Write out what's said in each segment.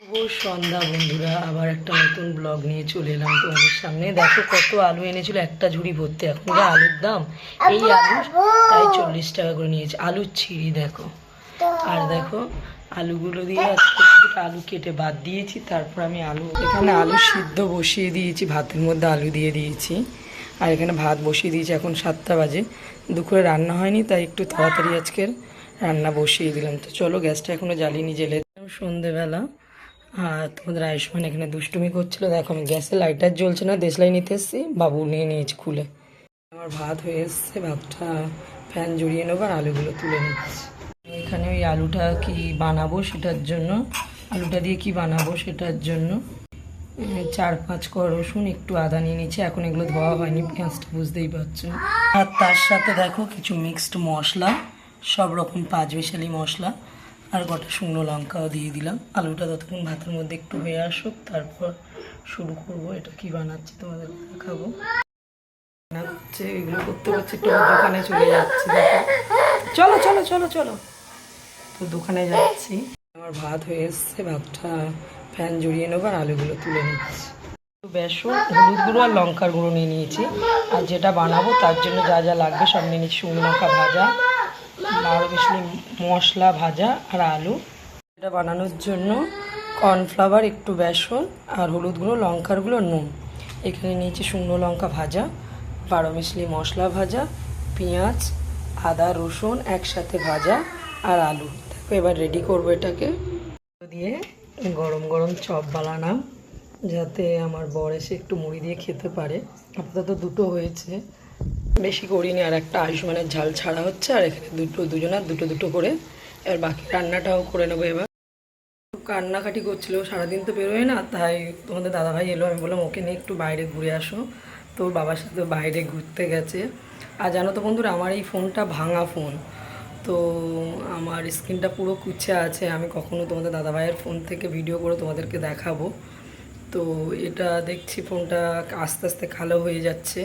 শুভ সন্ধ্যা বন্ধুরা আবার একটা নতুন ব্লগ নিয়ে চলে এলাম তোমাদের সামনে। দেখো কত আলু এনেছিল একটা ঝুড়ি ভর্তি এখন যা আলুর দাম এই আলু তাই চল্লিশ টাকা করে নিয়েছে। আলুর ছিঁড়ি দেখো। আর দেখো আলুগুলো দিয়ে আজকে কিছুটা আলু কেটে বাদ দিয়েছি তারপর আমি আলু এখানে আলু সিদ্ধ বসিয়ে দিয়েছি ভাতের মধ্যে আলু দিয়ে দিয়েছি। আর এখানে ভাত বসিয়ে দিয়েছি এখন সাতটা বাজে। দুপুরে রান্না হয়নি তাই একটু তাড়াতাড়ি আজকের রান্না বসিয়ে দিলাম। তো চলো গ্যাসটা এখনও জ্বালিয়ে জেলে দিলাম সন্ধেবেলা। আর তোমাদের আয়ুষ্মান এখানে দুষ্টুমি করছিল। দেখো, আমি গ্যাসে লাইটার জ্বলছে না, দেশলাই নিতে এসেছি। বাবু নিয়ে নিয়েছি খুলে। আমার ভাত হয়ে এসছে, ভাতটা ফ্যান জড়িয়ে নেব আর আলুগুলো তুলে নিচ্ছি এখানে ওই আলুটা কি বানাবো সেটার জন্য। আলুটা দিয়ে কি বানাবো সেটার জন্য। চার পাঁচ ক রসুন, একটু আদা নিয়ে নিচ্ছে এখন এগুলো ধোয়া হয়নি, পেঁয়াজটা বুঝতেই পারছ। আর তার সাথে দেখো, কিছু মিক্সড মশলা, সব রকম পাঁচ মিশালি মশলা। আর গোটা শুকনো লঙ্কাও দিয়ে দিলাম। আলুটা ততক্ষণ ভাতের মধ্যে একটু হয়ে আসুক, তারপর শুরু করব। এটা কি বানাচ্ছি তোমাদের রান্না করছে এগুলো করতে করতে একটু দোকানে চলে যাচ্ছে চলো চলো চলো চলো। তো দোকানে যাচ্ছি। আমার ভাত হয়ে এসছে, ভাতটা ফ্যান জড়িয়ে নেব আর আলুগুলো তুলে নিচ্ছি। বেসন, হলুদ গুঁড়ো আর লঙ্কার গুঁড়ো নিয়ে নিয়েছি। আর যেটা বানাবো তার জন্য যা যা লাগবে সব নিয়ে নিচ্ছি শুকনো লঙ্কা ভাজা। বারো মিশলি মশলা ভাজা আর আলু। এটা বানানোর জন্য কর্নফ্লাওয়ার, একটু বেসন আর হলুদ গুঁড়ো, লঙ্কার গুঁড়ো, নুন। এখানে নিয়েছি শুকনো লঙ্কা ভাজা, বারো মিশলি মশলা ভাজা, পেঁয়াজ, আদা, রসুন একসাথে ভাজা আর আলু। দেখো, এবার রেডি করব এটাকে। দিয়ে গরম গরম চপ বানালাম, যাতে আমার বর এসে একটু মুড়ি দিয়ে খেতে পারে। আপাতত দুটো হয়েছে। বেশি করিনি, আর একটা আয়ুষ্মানের ঝাল ছাড়া হচ্ছে, আর এখানে দুটো দুজনের দুটো দুটো করে। এবার বাকি রান্নাটাও করে নেব এবার। কান্নাকাটি করছিল, সারাদিন তো বেরোয় না, তাই তোমাদের দাদাভাই এলো, আমি বললাম, ওকে নিয়ে একটু বাইরে ঘুরে আসো। তো বাবার সাথে বাইরে ঘুরতে গেছে। আর জানো তো বন্ধুরা, আমার এই ফোনটা ভাঙা ফোন। তো আমার স্ক্রিনটা পুরো কুচ্ছে আছে, আমি কখনো তোমাদের দাদাভাইয়ের ফোন থেকে ভিডিও করে তোমাদেরকে দেখাবো। তো এটা দেখছি ফোনটা আস্তে আস্তে কালো হয়ে যাচ্ছে।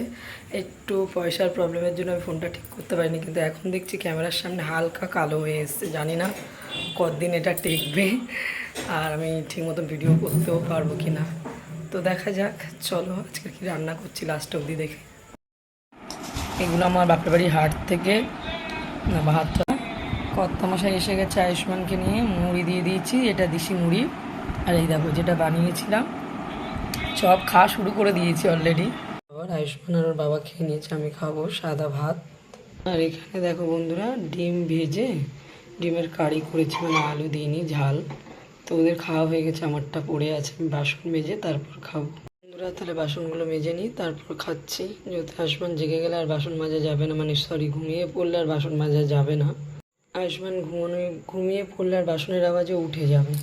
একটু পয়সার প্রবলেমের জন্য আমি ফোনটা ঠিক করতে পারিনি, কিন্তু এখন দেখছি ক্যামেরার সামনে হালকা কালো হয়ে এসছে। জানি না কতদিন এটা টেকবে আর আমি ঠিকমতো ভিডিও করতেও পারব কি না তো দেখা যাক, চলো আজকে কি রান্না করছি লাস্ট অবধি দেখে। এগুলো আমার বাপের বাড়ির হাট থেকে। ভাতটা কর্তা মশাই এসে গেছে আয়ুষ্মানকে নিয়ে, মুড়ি দিয়ে দিয়েছি, এটা দিশি মুড়ি। আর এই দেখো, যেটা বানিয়েছিলাম সব খাওয়া শুরু করে দিয়েছি অলরেডি আবার আয়ুষ্মান আর ওর বাবা খেয়ে নিয়েছে, আমি খাব সাদা ভাত। আর এখানে দেখো বন্ধুরা, ডিম ভেজে ডিমের কারি করেছি মানে আলু দিইনি, ঝাল। তো ওদের খাওয়া হয়ে গেছে, আমারটা পড়ে আছে, আমি বাসন মেজে তারপর খাব। বন্ধুরা, তাহলে বাসনগুলো মেজে নিই, তারপর খাচ্ছি। যেহেতু আয়ুষ্মান জেগে গেলে আর বাসন মাজা যাবে না মানে সরি ঘুমিয়ে পড়লে আর বাসন মাজা যাবে না। আয়ুষ্মান ঘুমানো ঘুমিয়ে পড়লে আর বাসনের আওয়াজে উঠে যাবে।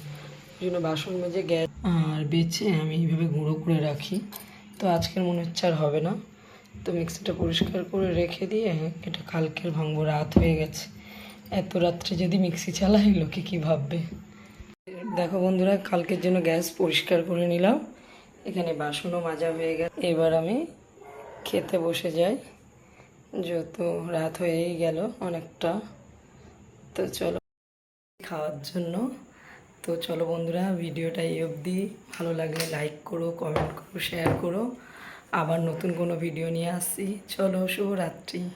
জন্য বাসন মেজে গ্যাস আর বেছে আমি এইভাবে গুঁড়ো করে রাখি। তো আজকের মনে হচ্ছে আর হবে না। তো মিক্সিটা পরিষ্কার করে রেখে দিয়ে এটা কালকের ভাঙবো, রাত হয়ে গেছে। এত রাত্রে যদি মিক্সি চালাই, লোকে কী ভাববে? দেখো বন্ধুরা, কালকের জন্য গ্যাস পরিষ্কার করে নিলাম। এখানে বাসনও মাজা হয়ে গেছে। এবার আমি খেতে বসে যাই। যেহেতু রাত হয়েই গেল অনেকটা। তো চলো খাওয়ার জন্য তো চলো বন্ধুরা, ভিডিওটা এই অবধি। ভালো লাগলে লাইক করো কমেন্ট করো শেয়ার করো। আবার নতুন কোনো ভিডিও নিয়ে আসছি। চলো, শুভরাত্রি।